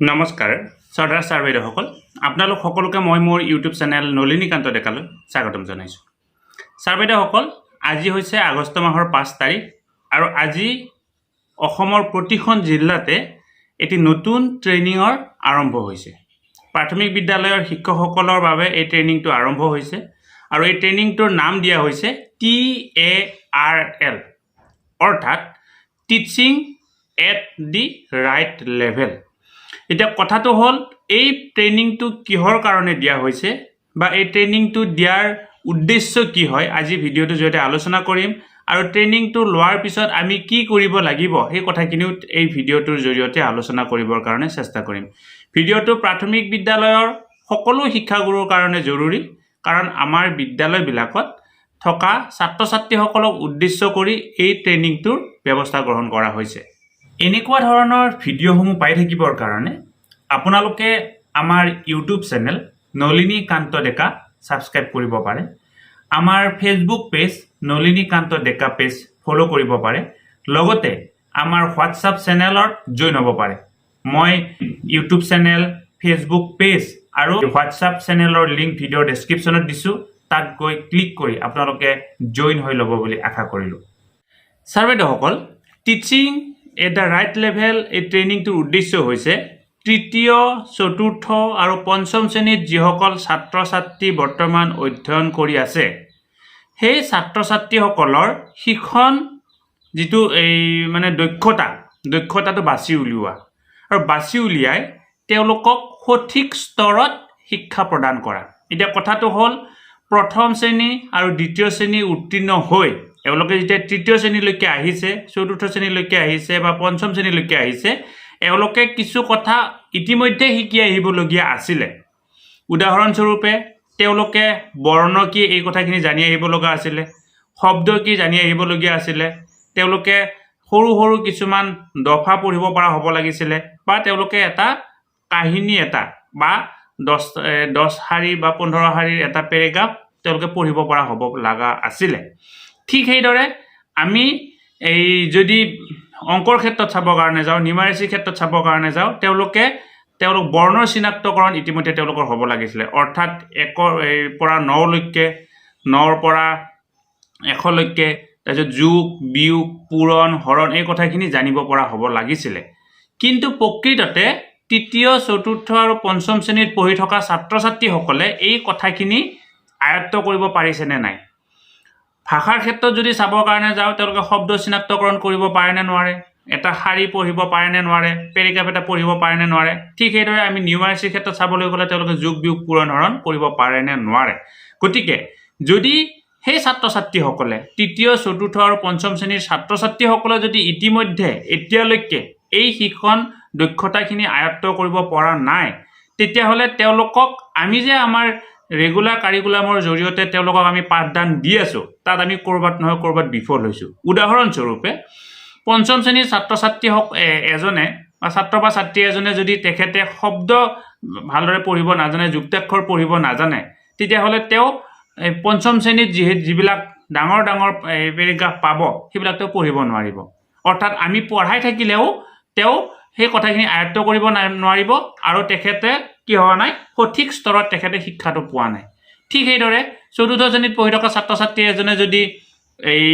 নমস্কাৰ, চৰ্দাৰ ছাৰ বাইদেউসকল আপোনালোক সকলোকে মই মোৰ ইউটিউব চেনেল নলিনীকান্ত ডেকালৈ স্বাগতম জনাইছোঁ। ছাৰ বাইদেউসকল আজি হৈছে আগষ্ট মাহৰ পাঁচ তাৰিখ আৰু আজি অসমৰ প্ৰতিখন জিলাতে এটি নতুন ট্ৰেইনিঙৰ আৰম্ভ হৈছে। প্ৰাথমিক বিদ্যালয়ৰ শিক্ষকসকলৰ বাবে এই ট্ৰেইনিংটো আৰম্ভ হৈছে আৰু এই ট্ৰেইনিংটোৰ নাম দিয়া হৈছে টি এ আৰ এল, অৰ্থাৎ teaching at the right level. এতিয়া কথাটো হ'ল এই ট্ৰেইনিংটো কিহৰ কাৰণে দিয়া হৈছে বা এই ট্ৰেইনিংটো দিয়াৰ উদ্দেশ্য কি হয় আজি ভিডিঅ'টোৰ জৰিয়তে আলোচনা কৰিম। আৰু ট্ৰেইনিংটো লোৱাৰ পিছত আমি কি কৰিব লাগিব সেই কথাখিনিও এই ভিডিঅ'টোৰ জৰিয়তে আলোচনা কৰিবৰ কাৰণে চেষ্টা কৰিম। ভিডিঅ'টো প্ৰাথমিক বিদ্যালয়ৰ সকলো শিক্ষাগুৰুৰ কাৰণে জৰুৰী কাৰণ আমাৰ বিদ্যালয়বিলাকত থকা ছাত্ৰ ছাত্ৰীসকলক উদ্দেশ্য কৰি এই ট্ৰেইনিংটোৰ ব্যৱস্থা গ্ৰহণ কৰা হৈছে। এনেকুৱা ধৰণৰ ভিডিঅ'সমূহ পাই থাকিবৰ কাৰণে আপোনালোকে আমাৰ YouTube channel Nalini Kanta Deka subscribe কৰিব পাৰে। আমাৰ Facebook page Nalini Kanta Deka page follow' কৰিব পাৰে। লগতে আমাৰ হোৱাটছআপ চেনেলত জইন হ'ব পাৰে। মই ইউটিউব চেনেল ফেচবুক পেজ আৰু হোৱাটছআপ চেনেলৰ লিংক ভিডিঅ'ৰ ডেছক্ৰিপশ্যনত দিছোঁ। তাত গৈ ক্লিক কৰি আপোনালোকে জইন হৈ ল'ব বুলি আশা কৰিলোঁ। Sir বাইদেউসকল teaching at the right level এই ট্ৰেইনিংটোৰ উদ্দেশ্য হৈছে তৃতীয়, চতুৰ্থ আৰু পঞ্চম শ্ৰেণীত যিসকল ছাত্ৰ ছাত্ৰী বৰ্তমান অধ্যয়ন কৰি আছে, সেই ছাত্ৰ ছাত্ৰীসকলৰ শিক্ষণ যিটো এই মানে দক্ষতা, দক্ষতাটো বাছি উলিওৱা আৰু বাছি উলিয়াই তেওঁলোকক সঠিক স্তৰত শিক্ষা প্ৰদান কৰা। এতিয়া কথাটো হ'ল, প্ৰথম শ্ৰেণী আৰু দ্বিতীয় শ্ৰেণী উত্তীৰ্ণ হৈ এওঁলোকে যেতিয়া তৃতীয় শ্ৰেণীলৈকে আহিছে, চতুৰ্থ শ্ৰেণীলৈকে আহিছে বা পঞ্চম শ্ৰেণীলৈকে আহিছে, এওঁলোকে কিছু কথা ইতিমধ্যে শিকি আহিবলগীয়া আছিলে। উদাহৰণস্বৰূপে, তেওঁলোকে বৰ্ণ কি এই কথাখিনি জানি আহিব লগা আছিলে, শব্দ কি জানি আহিবলগীয়া আছিলে, তেওঁলোকে সৰু সৰু কিছুমান দফা পঢ়িব পৰা হ'ব লাগিছিলে বা তেওঁলোকে এটা কাহিনী এটা বা দহ দহ শাৰী বা পোন্ধৰ শাৰীৰ এটা পেৰেগ্ৰাফ তেওঁলোকে পঢ়িব পৰা হ'ব লগা আছিলে। ঠিক সেইদৰে আমি এই যদি অংকৰ ক্ষেত্ৰত চাবৰ কাৰণে যাওঁ নিমাৰেচি ক্ষেত্ৰত চাবৰ কাৰণে যাওঁ, তেওঁলোকে, তেওঁলোক বৰ্ণৰ চিনাক্তকৰণ ইতিমধ্যে তেওঁলোকৰ হ'ব লাগিছিলে। অৰ্থাৎ একৰ পৰা নলৈকে, নৰ পৰা এশলৈকে, তাৰপিছত যোগ, বিয়োগ, পূৰণ, হৰণ, এই কথাখিনি জানিব পৰা হ'ব লাগিছিলে। কিন্তু প্ৰকৃততে তৃতীয়, চতুৰ্থ আৰু পঞ্চম শ্ৰেণীত পঢ়ি থকা ছাত্ৰ ছাত্ৰীসকলে এই কথাখিনি আয়ত্ব কৰিব পাৰিছেনে নাই? ভাষাৰ ক্ষেত্ৰত যদি চাবৰ কাৰণে যাওঁ, তেওঁলোকে শব্দ চিনাক্তকৰণ কৰিব পাৰে নে নোৱাৰে? এটা শাৰী পঢ়িব পাৰে নে নোৱাৰে? পেৰেগ্ৰাফ এটা পঢ়িব পাৰে নে নোৱাৰে? ঠিক সেইদৰে আমি নিউমাৰেচিৰ ক্ষেত্ৰত চাবলৈ গ'লে তেওঁলোকে যোগ বিয়োগ পূৰণ হৰণ কৰিব পাৰে নে নোৱাৰে? গতিকে, যদি সেই ছাত্ৰ ছাত্ৰীসকলে তৃতীয়, চতুৰ্থ আৰু পঞ্চম শ্ৰেণীৰ ছাত্ৰ ছাত্ৰীসকলে যদি ইতিমধ্যে এতিয়ালৈকে এই শিক্ষণ দক্ষতাখিনি আয়ত্ব কৰিব পৰা নাই, তেতিয়াহ'লে তেওঁলোকক আমি যে আমাৰ ৰেগুলাৰ কাৰিকুলামৰ জৰিয়তে তেওঁলোকক আমি পাঠদান দি আছোঁ। তাত আমি ক'ৰবাত নহয় ক'ৰবাত বিফল হৈছোঁ। উদাহৰণস্বৰূপে পঞ্চম শ্ৰেণীৰ ছাত্ৰ ছাত্ৰী হওক এজনে বা ছাত্ৰ বা ছাত্ৰী এজনে যদি তেখেতে শব্দ ভালদৰে পঢ়িব নাজানে যুক্তাক্ষৰ পঢ়িব নাজানে তেতিয়াহ'লে তেওঁ পঞ্চম শ্ৰেণীত যি যিবিলাক ডাঙৰ ডাঙৰ পেৰেগ্ৰাফ পাব সেইবিলাক তেওঁ পঢ়িব নোৱাৰিব। অৰ্থাৎ আমি পঢ়াই থাকিলেও তেওঁ সেই কথাখিনি আয়ত্ব কৰিব নোৱাৰিব আৰু তেখেতে কি হোৱা নাই? সঠিক স্তৰত তেখেতে শিক্ষাটো পোৱা নাই। ঠিক সেইদৰে চতুৰ্থ শ্ৰেণীত পঢ়ি থকা ছাত্ৰ ছাত্ৰী এজনে যদি এই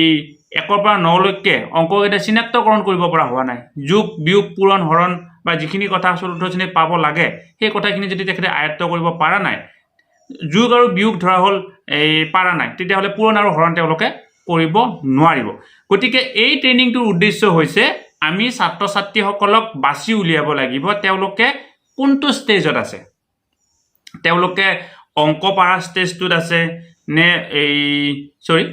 একৰ পৰা নলৈকে অংককেইটা চিনাক্তকৰণ কৰিব পৰা হোৱা নাই যোগ বিয়োগ পূৰণ হৰণ বা যিখিনি কথা চতুৰ্থ শ্ৰেণীত পাব লাগে সেই কথাখিনি যদি তেখেতে আয়ত্ব কৰিব পৰা নাই যোগ আৰু বিয়োগ ধৰা হ'ল এই পাৰা নাই তেতিয়াহ'লে পূৰণ আৰু হৰণ তেওঁলোকে কৰিব নোৱাৰিব। গতিকে এই ট্ৰেইনিংটোৰ উদ্দেশ্য হৈছে আমি ছাত্ৰ ছাত্ৰীসকলক বাছি উলিয়াব লাগিব তেওঁলোকে কোনটো ষ্টেজত আছে? তেওঁলোকে অঙ্ক পাৰা ষ্টেজটোত আছে নে এই চৰি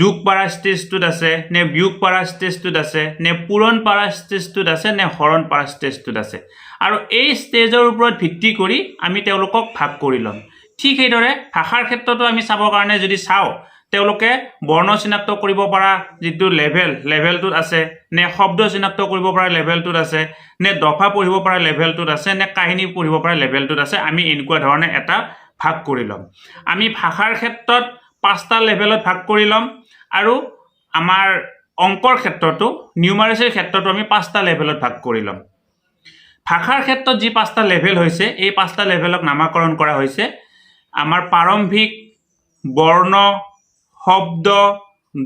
যোগ পাৰা ষ্টেজটোত আছে নে বিয়োগ পাৰা ষ্টেজটোত আছে নে পূৰণ পাৰা ষ্টেজটোত আছে নে হৰণ পাৰা ষ্টেজটোত আছে? আৰু এই ষ্টেজৰ ওপৰত ভিত্তি কৰি আমি তেওঁলোকক ভাগ কৰি ল'ম। ঠিক সেইদৰে ভাষাৰ ক্ষেত্ৰতো আমি চাবৰ কাৰণে যদি চাওঁ তেওঁলোকে বৰ্ণ চিনাক্ত কৰিব পৰা যিটো লেভেল লেভেলটোত আছে, নে শব্দ চিনাক্ত কৰিব পৰা লেভেলটোত আছে, নে দফা পঢ়িব পৰা লেভেলটোত আছে, নে কাহিনী পঢ়িব পৰা লেভেলটোত আছে, আমি এনেকুৱা ধৰণে এটা ভাগ কৰি ল'ম। আমি ভাষাৰ ক্ষেত্ৰত পাঁচটা লেভেলত ভাগ কৰি ল'ম আৰু আমাৰ অংকৰ ক্ষেত্ৰতো নিউমাৰেচিৰ ক্ষেত্ৰতো আমি পাঁচটা লেভেলত ভাগ কৰি ল'ম। ভাষাৰ ক্ষেত্ৰত যি পাঁচটা লেভেল হৈছে, এই পাঁচটা লেভেলক নামাকৰণ কৰা হৈছে। আমাৰ প্ৰাৰম্ভিক বৰ্ণ শব্দ,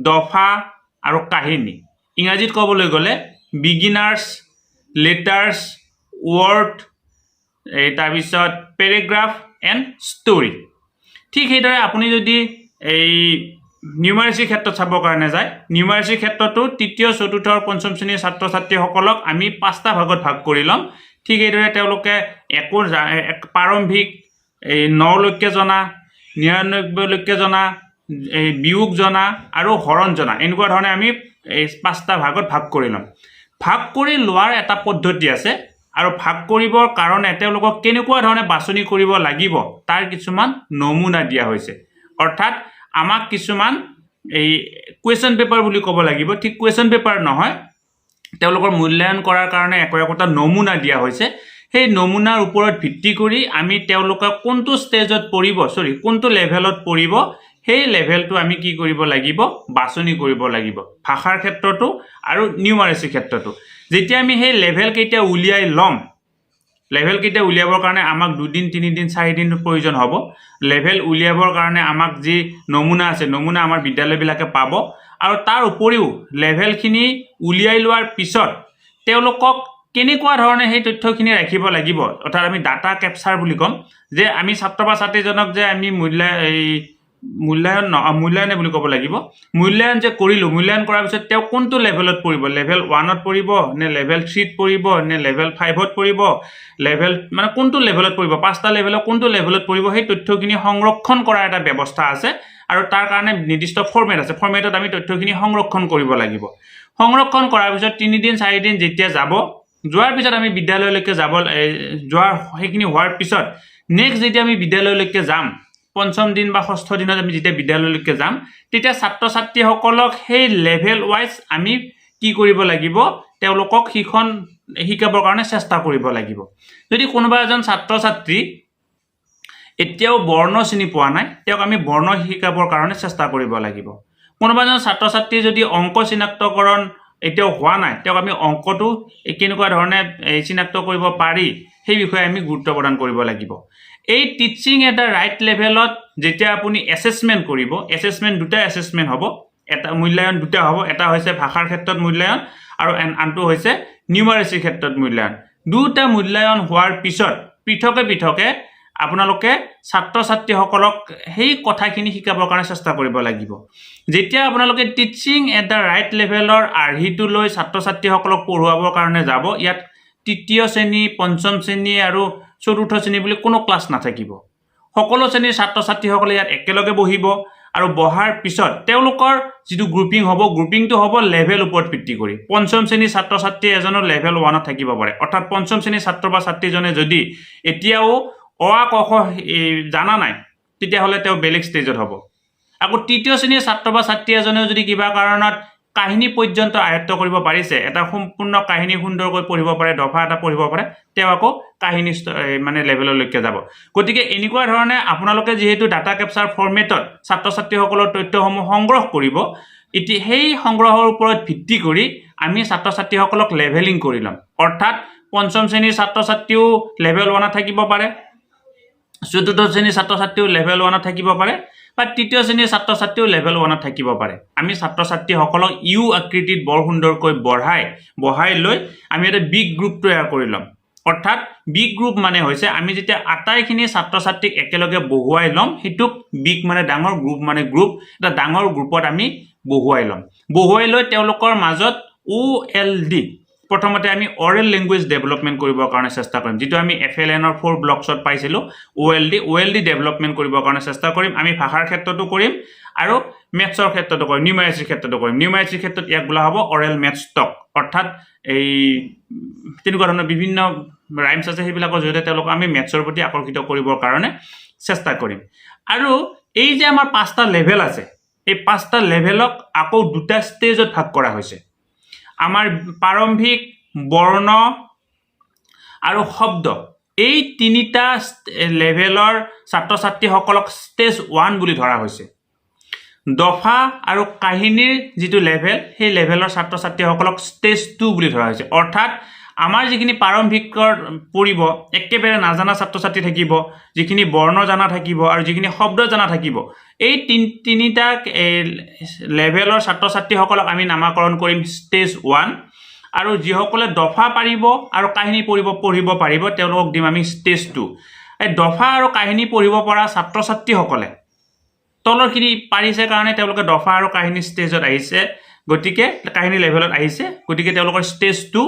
দফা আৰু কাহিনী। ইংৰাজীত ক'বলৈ গ'লে বিগিনাৰ্ছ লেটাৰ্ছ ৱৰ্ড তাৰপিছত পেৰেগ্ৰাফ এণ্ড ষ্টৰী ঠিক সেইদৰে আপুনি যদি এই নিউমাৰেচিৰ ক্ষেত্ৰত চাবৰ কাৰণে যায় নিউমাৰেচিৰ ক্ষেত্ৰতো তৃতীয়, চতুৰ্থ আৰু পঞ্চম শ্ৰেণীৰ ছাত্ৰ ছাত্ৰীসকলক আমি পাঁচটা ভাগত ভাগ কৰি ল'ম। ঠিক সেইদৰে তেওঁলোকে একো এক প্ৰাৰম্ভিক এই নলৈকে জনা নিৰানব্বৈলৈকে জনা এই বিয়োগ জনা আৰু হৰণ জনা, এনেকুৱা ধৰণে আমি এই পাঁচটা ভাগত ভাগ কৰি ল'ম। ভাগ কৰি লোৱাৰ এটা পদ্ধতি আছে আৰু ভাগ কৰিবৰ কাৰণে তেওঁলোকক কেনেকুৱা ধৰণে বাছনি কৰিব লাগিব, তাৰ কিছুমান নমুনা দিয়া হৈছে। অৰ্থাৎ আমাক কিছুমান এই কুৱেশ্যন পেপাৰ বুলি ক'ব লাগিব, ঠিক কুৱেশ্যন পেপাৰ নহয়, তেওঁলোকৰ মূল্যায়ন কৰাৰ কাৰণে একো একোটা নমুনা দিয়া হৈছে। সেই নমুনাৰ ওপৰত ভিত্তি কৰি আমি তেওঁলোকক কোনটো ষ্টেজত পৰিব চৰি কোনটো লেভেলত পৰিব সেই লেভেলটো আমি কি কৰিব লাগিব? বাছনি কৰিব লাগিব। ভাষাৰ ক্ষেত্ৰতো আৰু নিউমাৰেচিৰ ক্ষেত্ৰতো যেতিয়া আমি সেই লেভেলকেইটা উলিয়াই ল'ম লেভেলকেইটা উলিয়াবৰ কাৰণে আমাক দুদিন, তিনিদিন চাৰিদিনৰ প্ৰয়োজন হ'ব। লেভেল উলিয়াবৰ কাৰণে আমাক যি নমুনা আছে, নমুনা আমাৰ বিদ্যালয়বিলাকে পাব। আৰু তাৰ উপৰিও লেভেলখিনি উলিয়াই লোৱাৰ পিছত তেওঁলোকক কেনেকুৱা ধৰণে সেই তথ্যখিনি ৰাখিব লাগিব? অৰ্থাৎ আমি ডাটা কেপচাৰ বুলি ক'ম, যে আমি ছাত্ৰ বা ছাত্ৰীজনক যে আমি মূল্যা এই মূল্যায়ন মূল্যায়নে বুলি ক'ব লাগিব। মূল্যায়ন যে কৰিলোঁ মূল্যায়ন কৰাৰ পিছত তেওঁ কোনটো লেভেলত পৰিব? লেভেল ওৱানত পৰিব নে লেভেল থ্ৰীত পৰিব নে লেভেল ফাইভত পৰিব? লেভেল মানে কোনটো লেভেলত পৰিব? পাঁচটা লেভেলত কোনটো লেভেলত পৰিব? সেই তথ্যখিনি সংৰক্ষণ কৰাৰ এটা ব্যৱস্থা আছে আৰু তাৰ কাৰণে নিৰ্দিষ্ট ফৰ্মেট আছে। ফৰ্মেটত আমি তথ্যখিনি সংৰক্ষণ কৰিব লাগিব। সংৰক্ষণ কৰাৰ পিছত তিনিদিন চাৰিদিন যেতিয়া যাব যোৱাৰ পিছত আমি বিদ্যালয়লৈকে যাব যোৱাৰ সেইখিনি হোৱাৰ পিছত নেক্সট যেতিয়া আমি বিদ্যালয়লৈকে যাম পঞ্চম দিন বা ষষ্ঠ দিনত আমি যেতিয়া বিদ্যালয়লৈকে যাম তেতিয়া ছাত্ৰ ছাত্ৰীসকলক সেই লেভেল ৱাইজ আমি কি কৰিব লাগিব তেওঁলোকক সিখন শিকাবৰ কাৰণে চেষ্টা কৰিব লাগিব। যদি কোনোবা এজন ছাত্ৰ ছাত্ৰী এতিয়াও বৰ্ণ চিনি পোৱা নাই তেওঁক আমি বৰ্ণ শিকাবৰ কাৰণে চেষ্টা কৰিব লাগিব। কোনোবা এজন ছাত্ৰ ছাত্ৰী যদি অংক চিনাক্তকৰণ এতিয়াও হোৱা নাই তেওঁক আমি অংকটো কেনেকুৱা ধৰণে চিনাক্ত কৰিব পাৰি সেই বিষয়ে আমি গুৰুত্ব প্ৰদান কৰিব লাগিব। এই টিচিং এট ৰাইট লেভেলত যেতিয়া আপুনি এছেচমেণ্ট কৰিব এছেচমেণ্ট দুটা এছেচমেণ্ট হ'ব, এটা মূল্যায়ন, দুটা হ'ব, এটা হৈছে ভাষাৰ ক্ষেত্ৰত মূল্যায়ন আৰু আন- আনটো হৈছে নিউমাৰেচিৰ ক্ষেত্ৰত মূল্যায়ন। দুটা মূল্যায়ন হোৱাৰ পিছত পৃথকে পৃথকে আপোনালোকে ছাত্ৰ ছাত্ৰীসকলক সেই কথাখিনি শিকাবৰ কাৰণে চেষ্টা কৰিব লাগিব। যেতিয়া আপোনালোকে টিচিং এট দ্য ৰাইট লেভেলৰ আৰ্হিটো লৈ ছাত্ৰ ছাত্ৰীসকলক পঢ়ুৱাবৰ কাৰণে যাব, ইয়াত তৃতীয় শ্ৰেণী, পঞ্চম শ্ৰেণী আৰু চতুৰ্থ শ্ৰেণী বুলি কোনো ক্লাছ নাথাকিব। সকলো শ্ৰেণীৰ ছাত্ৰ ছাত্ৰীসকলে ইয়াত একেলগে বহিব আৰু বহাৰ পিছত তেওঁলোকৰ যিটো গ্ৰুপিং হ'ব গ্ৰুপিংটো হ'ব লেভেল ওপৰত ভিত্তি কৰি। পঞ্চম শ্ৰেণীৰ ছাত্ৰ ছাত্ৰী এজনৰ লেভেল ওৱানত থাকিব পাৰে। অৰ্থাৎ পঞ্চম শ্ৰেণীৰ ছাত্ৰ বা ছাত্ৰীজনে যদি এতিয়াও অ আ ক খ জানা নাই তেতিয়াহ'লে তেওঁ বেলেগ ষ্টেজত হ'ব। আকৌ তৃতীয় শ্ৰেণীৰ ছাত্ৰ বা ছাত্ৰী এজনেও যদি কিবা কাৰণত কাহিনী পৰ্যন্ত আয়ত্ব কৰিব পাৰিছে। এটা সম্পূৰ্ণ কাহিনী সুন্দৰকৈ পঢ়িব পাৰে দফা এটা পঢ়িব পাৰে, তেওঁ আকৌ কাহিনী মানে লেভেললৈকে যাব। গতিকে এনেকুৱা ধৰণে আপোনালোকে যিহেতু ডাটা কেপচাৰ ফৰ্মেটত ছাত্ৰ ছাত্ৰীসকলৰ তথ্যসমূহ সংগ্ৰহ কৰিব এতিয়া সেই সংগ্ৰহৰ ওপৰত ভিত্তি কৰি আমি ছাত্ৰ ছাত্ৰীসকলক লেভেলিং কৰি ল'ম। অৰ্থাৎ পঞ্চম শ্ৰেণীৰ ছাত্ৰ ছাত্ৰীও লেভেল ওৱানত থাকিব পাৰে, চতুৰ্থ শ্ৰেণীৰ ছাত্ৰ ছাত্ৰীও লেভেল ওৱানত থাকিব পাৰে বা তৃতীয় শ্ৰেণীৰ ছাত্ৰ ছাত্ৰীও লেভেল ওৱানত থাকিব পাৰে। আমি ছাত্ৰ ছাত্ৰীসকলক ইউ আকৃতিত বৰ সুন্দৰকৈ বঢ়াই বঢ়াই লৈ আমি এটা বিগ গ্ৰুপ তৈয়াৰ কৰি ল'ম। অৰ্থাৎ বিগ গ্ৰুপ মানে হৈছে আমি যেতিয়া আটাইখিনি ছাত্ৰ ছাত্ৰীক একেলগে বহুৱাই ল'ম, সেইটোক বিগ মানে ডাঙৰ গ্ৰুপ মানে গ্ৰুপ এটা ডাঙৰ গ্ৰুপত আমি বহুৱাই ল'ম। বহুৱাই লৈ তেওঁলোকৰ মাজত অ' এল ডি প্ৰথমতে আমি অৰেল লেংগুৱেজ ডেভেলপমেণ্ট কৰিবৰ কাৰণে চেষ্টা কৰিম। যিটো আমি এফ এল এনৰ ফ'ৰ ব্লকছত পাইছিলোঁ O' L D O' L D development কৰিবৰ কাৰণে চেষ্টা কৰিম। আমি ভাষাৰ ক্ষেত্ৰতো কৰিম আৰু মেথছৰ ক্ষেত্ৰতো কৰিম নিউমাৰেচিৰ ক্ষেত্ৰতো কৰিম। নিউমাৰেচিৰ ক্ষেত্ৰত ইয়াক বোলা হ'ব অৰেল মেথছ টক অৰ্থাৎ এই তেনেকুৱা ধৰণৰ বিভিন্ন ৰাইমছ আছে সেইবিলাকৰ জৰিয়তে তেওঁলোকক আমি মেথছৰ প্ৰতি আকৰ্ষিত কৰিবৰ কাৰণে চেষ্টা কৰিম। আৰু এই যে আমাৰ পাঁচটা লেভেল আছে, এই পাঁচটা লেভেলক আকৌ দুটা ষ্টেজত ভাগ কৰা হৈছে। আমাৰ প্ৰাৰম্ভিক বৰ্ণ আৰু শব্দ। এই তিনিটা লেভেলৰ ছাত্ৰ ছাত্ৰীসকলক ষ্টেজ ওৱান বুলি ধৰা হৈছে। দফা আৰু কাহিনীৰ যিটো লেভেল সেই লেভেলৰ ছাত্ৰ ছাত্ৰীসকলক ষ্টেজ টু বুলি ধৰা হৈছে। অৰ্থাৎ আমাৰ যিখিনি প্ৰাৰম্ভিকৰ পৰিব একেবাৰে নাজানা ছাত্ৰ ছাত্ৰী থাকিব যিখিনি বৰ্ণ জনা থাকিব আৰু যিখিনি শব্দ জনা থাকিব এই তিন তিনিটা লেভেলৰ ছাত্ৰ ছাত্ৰীসকলক আমি নামাকৰণ কৰিম ষ্টেজ ওৱান আৰু যিসকলে দফা পাৰিব আৰু কাহিনী পঢ়িব পঢ়িব পাৰিব তেওঁলোকক দিম আমি ষ্টেজ টু এই দফা আৰু কাহিনী পঢ়িব পৰা ছাত্ৰ ছাত্ৰীসকলে তলৰখিনি পাৰিছে কাৰণে তেওঁলোকে দফা আৰু কাহিনী ষ্টেজত আহিছে। গতিকে কাহিনী লেভেলত আহিছে। গতিকে তেওঁলোকৰ ষ্টেজ টু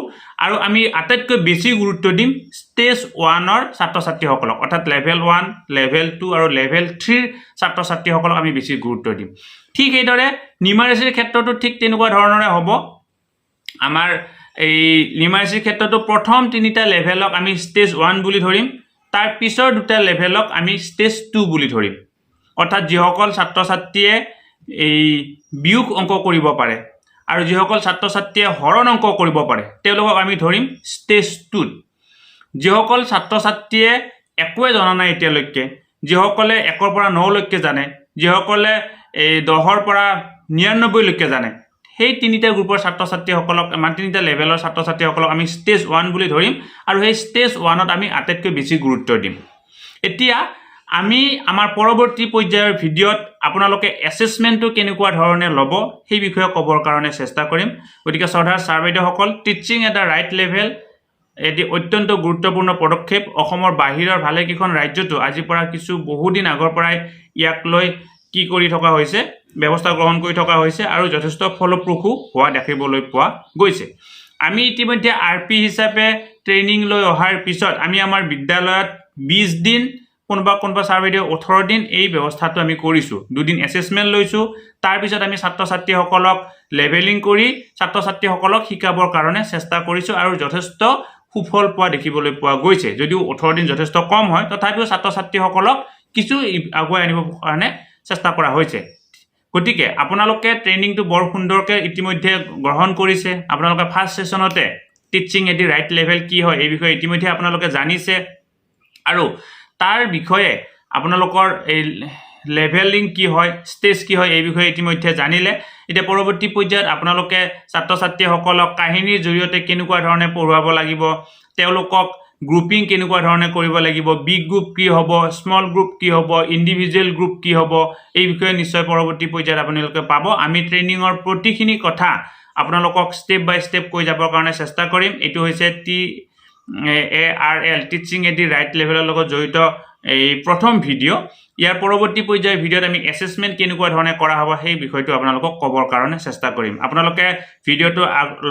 আৰু আমি আটাইতকৈ বেছি গুৰুত্ব দিম ষ্টেজ ওৱানৰ ছাত্ৰ ছাত্ৰীসকলক অৰ্থাৎ লেভেল ওৱান লেভেল টু আৰু লেভেল থ্ৰীৰ ছাত্ৰ ছাত্ৰীসকলক আমি বেছি গুৰুত্ব দিম। ঠিক সেইদৰে নিমাৰেচিৰ ক্ষেত্ৰতো ঠিক তেনেকুৱা ধৰণৰে হ'ব। আমাৰ এই নিমাৰেচিৰ ক্ষেত্ৰতো প্ৰথম তিনিটা লেভেলক আমি ষ্টেজ ওৱান বুলি ধৰিম। তাৰ পিছৰ দুটা লেভেলক আমি ষ্টেজ টু বুলি ধৰিম। অৰ্থাৎ যিসকল ছাত্ৰ ছাত্ৰীয়ে এই বিয়োগ অঙ্ক কৰিব পাৰে। আৰু যিসকল ছাত্ৰ ছাত্ৰীয়ে হৰণ অঙ্ক কৰিব পাৰে, তেওঁলোকক আমি ধৰিম ষ্টেজ টুত যিসকল ছাত্ৰ ছাত্ৰীয়ে একোৱে জনা নাই এতিয়ালৈকে, যিসকলে একৰ পৰা নলৈকে জানে, যিসকলে এই দহৰ পৰা নিৰান্নব্বৈলৈকে জানে, সেই তিনিটা গ্ৰুপৰ ছাত্ৰ ছাত্ৰীসকলক মানে তিনিটা লেভেলৰ ছাত্ৰ ছাত্ৰীসকলক আমি ষ্টেজ ওৱান বুলি ধৰিম আৰু সেই ষ্টেজ ওৱানত আমি আটাইতকৈ বেছি গুৰুত্ব দিম। এতিয়া আমি আমাৰ পৰৱৰ্তী পৰ্যায়ৰ ভিডিঅ'ত আপোনালোকে এছেচমেণ্টটো কেনেকুৱা ধৰণে ল'ব সেই বিষয়ে ক'বৰ কাৰণে চেষ্টা কৰিম। গতিকে শ্ৰদ্ধাৰ sir বাইদেউসকল teaching at the right level এটি অত্যন্ত গুৰুত্বপূৰ্ণ পদক্ষেপ। অসমৰ বাহিৰৰ ভালেকেইখন ৰাজ্যতো আজিৰ পৰা কিছু বহুদিন আগৰ পৰাই ইয়াক লৈ কি কৰি থকা হৈছে ব্যৱস্থা গ্ৰহণ কৰি থকা হৈছে আৰু যথেষ্ট ফলপ্ৰসূ হোৱা দেখিবলৈ পোৱা গৈছে। আমি ইতিমধ্যে আৰ পি হিচাপে ট্ৰেইনিং লৈ অহাৰ পিছত আমি আমাৰ বিদ্যালয়ত বিছ দিন কোনোবা কোনোবা ছাৰ বাইদেউ ওঠৰ দিন এই ব্যৱস্থাটো আমি কৰিছোঁ। দুদিন এছেচমেণ্ট লৈছোঁ তাৰপিছত আমি ছাত্ৰ ছাত্ৰীসকলক লেভেলিং কৰি ছাত্ৰ ছাত্ৰীসকলক শিকাবৰ কাৰণে চেষ্টা কৰিছোঁ আৰু যথেষ্ট সুফল পোৱা দেখিবলৈ পোৱা গৈছে। যদিও ওঠৰ দিন যথেষ্ট কম হয়, তথাপিও ছাত্ৰ ছাত্ৰীসকলক কিছু আগুৱাই আনিবৰ কাৰণে চেষ্টা কৰা হৈছে। গতিকে আপোনালোকে ট্ৰেইনিংটো বৰ সুন্দৰকৈ ইতিমধ্যে গ্ৰহণ কৰিছে। আপোনালোকে first ছেশ্যনতে teaching at the right level কি হয়, এই বিষয়ে ইতিমধ্যে আপোনালোকে জানিছে। আৰু তাৰ বিষয়ে আপোনালোকৰ এই লেভেলিং কি হয় ষ্টেজ কি হয় এই বিষয়ে ইতিমধ্যে জানিলে। এতিয়া পৰৱৰ্তী পৰ্যায়ত আপোনালোকে ছাত্ৰ ছাত্ৰীসকলক কাহিনীৰ জৰিয়তে কেনেকুৱা ধৰণে পঢ়ুৱাব লাগিব তেওঁলোকক গ্ৰুপিং কেনেকুৱা ধৰণে কৰিব লাগিব বিগ গ্ৰুপ কি হ'ব স্মল গ্ৰুপ কি হ'ব ইণ্ডিভিজুৱেল গ্ৰুপ কি হ'ব এই বিষয়ে নিশ্চয় পৰৱৰ্তী পৰ্যায়ত আপোনালোকে পাব। আমি ট্ৰেইনিঙৰ প্ৰতিখিনি কথা আপোনালোকক ষ্টেপ বাই ষ্টেপ কৈ যাবৰ কাৰণে চেষ্টা কৰিম। এইটো হৈছে টি এ R L teaching at the right লেভেলৰ লগত জড়িত এই প্ৰথম ভিডিঅ' ইয়াৰ পৰৱৰ্তী পৰ্যায়ৰ ভিডিঅ'ত আমি এছেচমেণ্ট কেনেকুৱা ধৰণে কৰা হ'ব সেই বিষয়টো আপোনালোকক ক'বৰ কাৰণে চেষ্টা কৰিম। আপোনালোকে ভিডিঅ'টো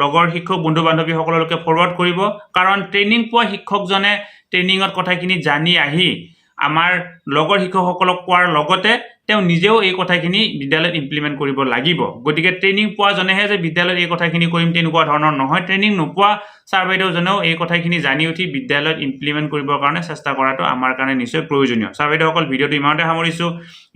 লগৰ শিক্ষক বন্ধু বান্ধৱীসকললৈকে ফৰৱাৰ্ড কৰিব। কাৰণ ট্ৰেইনিং পোৱা শিক্ষকজনে ট্ৰেইনিঙত কথাখিনি জানি আহি আমাৰ লগৰ শিক্ষকসকলক কোৱাৰ লগতে তেওঁ নিজেও এই কথাখিনি বিদ্যালয়ত ইমপ্লিমেণ্ট কৰিব লাগিব। গতিকে ট্ৰেইনিং পোৱাজনেহে যে বিদ্যালয়ত এই কথাখিনি কৰিম তেনেকুৱা ধৰণৰ নহয়। ট্ৰেইনিং নোপোৱা ছাৰ বাইদেউজনেও এই কথাখিনি জানি উঠি বিদ্যালয়ত ইমপ্লিমেণ্ট কৰিবৰ কাৰণে চেষ্টা কৰাটো আমাৰ কাৰণে নিশ্চয় প্ৰয়োজনীয়। ছাৰ বাইদেউসকল ভিডিঅ'টো ইমানতে সামৰিছোঁ।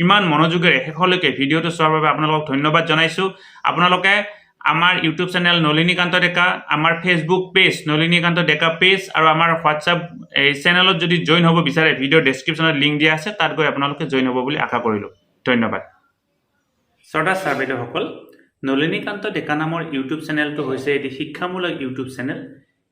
ইমান মনোযোগেৰে শেষলৈকে ভিডিঅ'টো চোৱাৰ বাবে আপোনালোকক ধন্যবাদ জনাইছোঁ। আপোনালোকে আমাৰ ইউটিউব চেনেল নলিনীকান্ত ডেকা আমাৰ Facebook page Nalinikanta Deka page আৰু আমাৰ হোৱাটছআপ এই চেনেলত যদি জইন হ'ব বিচাৰে ভিডিঅ' ডেছক্ৰিপশ্যনত লিংক দিয়া আছে, তাত গৈ আপোনালোকে জইন হ'ব বুলি আশা কৰিলোঁ। ধন্যবাদ। শ্ৰদ্ধা ছাৰ বাইদেউসকল নলিনীকান্ত ডেকা নামৰ ইউটিউব চেনেলটো হৈছে এটি শিক্ষামূলক ইউটিউব চেনেল